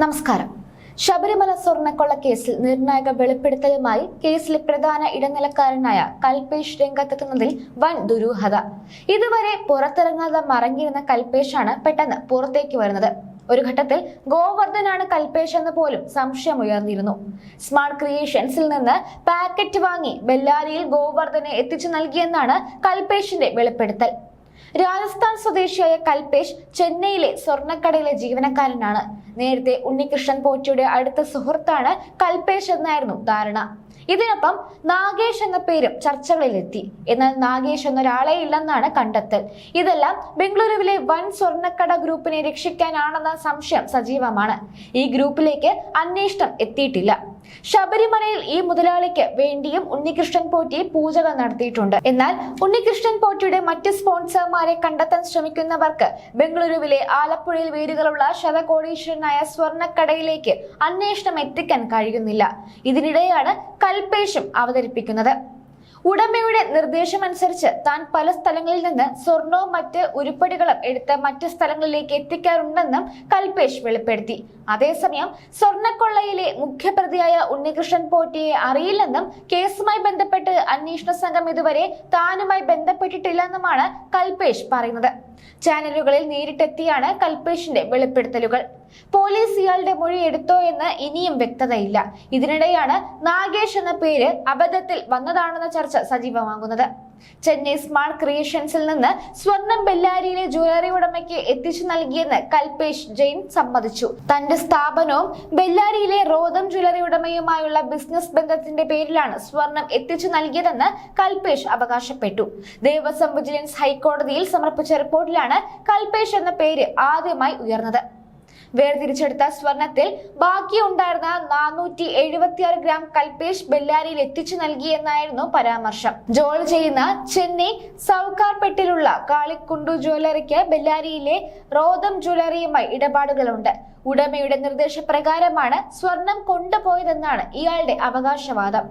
നമസ്കാരം. ശബരിമല സ്വർണക്കൊള്ള കേസിൽ നിർണായക വെളിപ്പെടുത്തലുമായി കേസിലെ പ്രധാന ഇടനിലക്കാരനായ കൽപേഷ് രംഗത്തെത്തുന്നതിൽ വൻ ദുരൂഹത. ഇതുവരെ പുറത്തിറങ്ങാതെ മറങ്ങിയിരുന്ന കൽപേഷാണ് പെട്ടെന്ന് പുറത്തേക്ക് വരുന്നത്. ഒരു ഘട്ടത്തിൽ ഗോവർദ്ധനാണ് കൽപേഷ് എന്ന് പോലും സംശയമുയർന്നിരുന്നു. സ്മാർട്ട് ക്രിയേഷൻസിൽ നിന്ന് പാക്കറ്റ് വാങ്ങി ബെല്ലാരിയിൽ ഗോവർദ്ധനെ എത്തിച്ചു നൽകിയെന്നാണ് കൽപേഷിന്റെ വെളിപ്പെടുത്തൽ. രാജസ്ഥാൻ സ്വദേശിയായ കൽപേഷ് ചെന്നൈയിലെ സ്വർണക്കടയിലെ ജീവനക്കാരനാണ്. നേരത്തെ ഉണ്ണികൃഷ്ണൻ പോറ്റിയുടെ അടുത്ത സുഹൃത്താണ് കൽപേഷ് എന്നായിരുന്നു ധാരണ. ഇതിനൊപ്പം നാഗേഷ് എന്ന പേരും ചർച്ചകളിലെത്തി. എന്നാൽ നാഗേഷ് എന്നൊരാളെ ഇല്ലെന്നാണ് കണ്ടെത്തൽ. ഇതെല്ലാം ബംഗളൂരുവിലെ വൻ സ്വർണക്കട ഗ്രൂപ്പിനെ രക്ഷിക്കാനാണെന്ന സംശയം സജീവമാണ്. ഈ ഗ്രൂപ്പിലേക്ക് അന്വേഷണം എത്തിയിട്ടില്ല. ശബരിമലയിൽ ഈ മുതലാളിക്ക് വേണ്ടിയും ഉണ്ണികൃഷ്ണൻ പോറ്റി പൂജകൾ നടത്തിയിട്ടുണ്ട്. എന്നാൽ ഉണ്ണികൃഷ്ണൻ പോറ്റിയുടെ മറ്റ് സ്പോൺസർമാരെ കണ്ടെത്താൻ ശ്രമിക്കുന്നവർക്ക് ബംഗളൂരുവിലെ ആലപ്പുഴയിൽ വേരുകളുള്ള ശതകോടീശ്വരനായ സ്വർണക്കടയിലേക്ക് അന്വേഷണം എത്തിക്കാൻ കഴിയുന്നില്ല. ഇതിനിടെയാണ് കൽപേഷും അവതരിപ്പിക്കുന്നത്. ഉടമയുടെ നിർദ്ദേശമനുസരിച്ച് താൻ പല സ്ഥലങ്ങളിൽ നിന്ന് സ്വർണവും മറ്റ് ഉരുപ്പടികളും എടുത്ത് മറ്റ് സ്ഥലങ്ങളിലേക്ക് എത്തിക്കാറുണ്ടെന്നും കൽപേഷ് വെളിപ്പെടുത്തി. അതേസമയം സ്വർണക്കൊള്ളയിലെ മുഖ്യപ്രതിയായ ഉണ്ണികൃഷ്ണൻ പോറ്റിയെ അറിയില്ലെന്നും കേസുമായി ബന്ധപ്പെട്ട് അന്വേഷണ സംഘം ഇതുവരെ താനുമായി ബന്ധപ്പെട്ടിട്ടില്ലെന്നുമാണ് കൽപേഷ് പറയുന്നത്. ചാനലുകളിൽ നേരിട്ടെത്തിയാണ് കൽപേഷിന്റെ വെളിപ്പെടുത്തലുകൾ. പോലീസ് ഇയാളുടെ മൊഴി എടുത്തോ എന്ന് ഇനിയും വ്യക്തതയില്ല. ഇതിനിടെയാണ് നാഗേഷ് എന്ന പേര് അബദ്ധത്തിൽ വന്നതാണെന്ന ചർച്ച സജീവമാകുന്നത് ചെന്നൈ സ്മാർട്ട് ക്രിയേഷൻസിൽ നിന്ന് സ്വർണം ബെല്ലാരിയിലെ ജ്വല്ലറി ഉടമയ്ക്ക് എത്തിച്ചു നൽകിയെന്ന് കൽപേഷ് ജെയിൻ സമ്മതിച്ചു. തന്റെ സ്ഥാപനവും ബെല്ലാരിയിലെ റോദം ജ്വല്ലറി ഉടമയുമായുള്ള ബിസിനസ് ബന്ധത്തിന്റെ പേരിലാണ് സ്വർണം എത്തിച്ചു നൽകിയതെന്ന് കൽപേഷ് അവകാശപ്പെട്ടു. ദേവസ്വം വിജിലൻസ് ഹൈക്കോടതിയിൽ സമർപ്പിച്ച റിപ്പോർട്ടിലാണ് കൽപേഷ് എന്ന പേര് ആദ്യമായി ഉയർന്നത്. വേർതിരിച്ചെടുത്ത സ്വർണത്തിൽ ബാക്കിയുണ്ടായിരുന്ന നാനൂറ്റി എഴുപത്തിയാറ് ഗ്രാം കൽപേഷ് ബെല്ലാരിയിൽ എത്തിച്ചു നൽകിയെന്നായിരുന്നു പരാമർശം. ജോലി ചെയ്യുന്ന ചെന്നൈ സൗകാർപെട്ടിലുള്ള കാളിക്കുണ്ടു ജ്വല്ലറിക്ക് ബെല്ലാരിയിലെ റോദം ജ്വല്ലറിയുമായി ഇടപാടുകളുണ്ട്. ഉടമയുടെ നിർദ്ദേശപ്രകാരമാണ് സ്വർണം കൊണ്ടുപോയതെന്നാണ് ഇയാളുടെ അവകാശവാദം.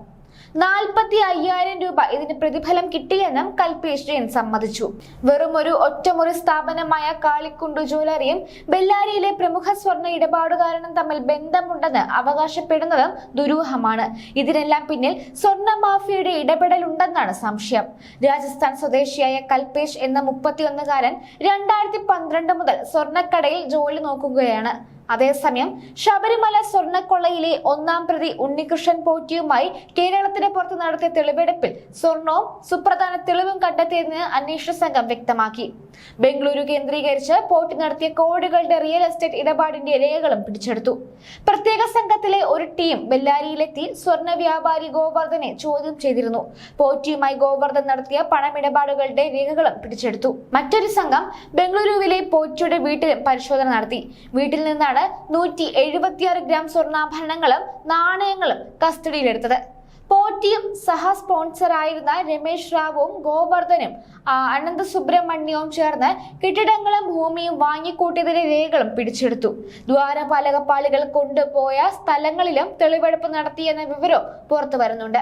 നാൽപ്പത്തി അയ്യായിരം രൂപ ഇതിന് പ്രതിഫലം കിട്ടിയെന്നും കൽപേഷ് സമ്മതിച്ചു. വെറും ഒരു ഒറ്റമുറി സ്ഥാപനമായ കാളിക്കുണ്ടു ജ്വല്ലറിയും ബെല്ലാരിയിലെ പ്രമുഖ സ്വർണ ഇടപാടുകാരനും തമ്മിൽ ബന്ധമുണ്ടെന്ന് അവകാശപ്പെടുന്നതും ദുരൂഹമാണ്. ഇതിനെല്ലാം പിന്നിൽ സ്വർണ മാഫിയയുടെ ഇടപെടലുണ്ടെന്നാണ് സംശയം. രാജസ്ഥാൻ സ്വദേശിയായ കൽപേഷ് എന്ന മുപ്പത്തിയൊന്നുകാരൻ രണ്ടായിരത്തി പന്ത്രണ്ട് മുതൽ സ്വർണക്കടയിൽ ജോലി നോക്കുകയാണ്. അതേസമയം ശബരിമല സ്വർണക്കൊള്ളയിലെ ഒന്നാം പ്രതി ഉണ്ണികൃഷ്ണൻ പോറ്റിയുമായി കേരളത്തിന് പുറത്ത് നടത്തിയ തെളിവെടുപ്പിൽ സ്വർണവും സുപ്രധാന തെളിവും കണ്ടെത്തിയെന്ന് അന്വേഷണ സംഘം വ്യക്തമാക്കി. ബംഗളൂരു കേന്ദ്രീകരിച്ച് പോറ്റി നടത്തിയ കോടികളുടെ റിയൽ എസ്റ്റേറ്റ് ഇടപാടിന്റെ രേഖകളും പിടിച്ചെടുത്തു. പ്രത്യേക സംഘത്തിലെ ഒരു ടീം ബെല്ലാരിയിലെത്തി സ്വർണ വ്യാപാരി ഗോവർദ്ധനെ ചോദ്യം ചെയ്തിരുന്നു. പോറ്റിയുമായി ഗോവർദ്ധൻ നടത്തിയ പണമിടപാടുകളുടെ രേഖകളും പിടിച്ചെടുത്തു. മറ്റൊരു സംഘം ബംഗളൂരുവിലെ പോറ്റിയുടെ വീട്ടിലും പരിശോധന നടത്തി. വീട്ടിൽ നിന്നാണ് നൂറ്റി എഴുപത്തിയാറ് ഗ്രാം സ്വർണാഭരണങ്ങളും നാണയങ്ങളും കസ്റ്റഡിയിലെടുത്തത്. പോറ്റിയും സഹ സ്പോൺസറായിരുന്ന രമേശ് റാവുവും ഗോവർദ്ധനും അനന്ത സുബ്രഹ്മണ്യവും ചേർന്ന് കെട്ടിടങ്ങളും ഭൂമിയും വാങ്ങിക്കൂട്ടിയതിന്റെ രേഖകളും പിടിച്ചെടുത്തു. ദ്വാരപാലകപ്പാളികൾ കൊണ്ടുപോയ സ്ഥലങ്ങളിലും തെളിവെടുപ്പ് നടത്തിയെന്ന വിവരവും പുറത്തു വരുന്നുണ്ട്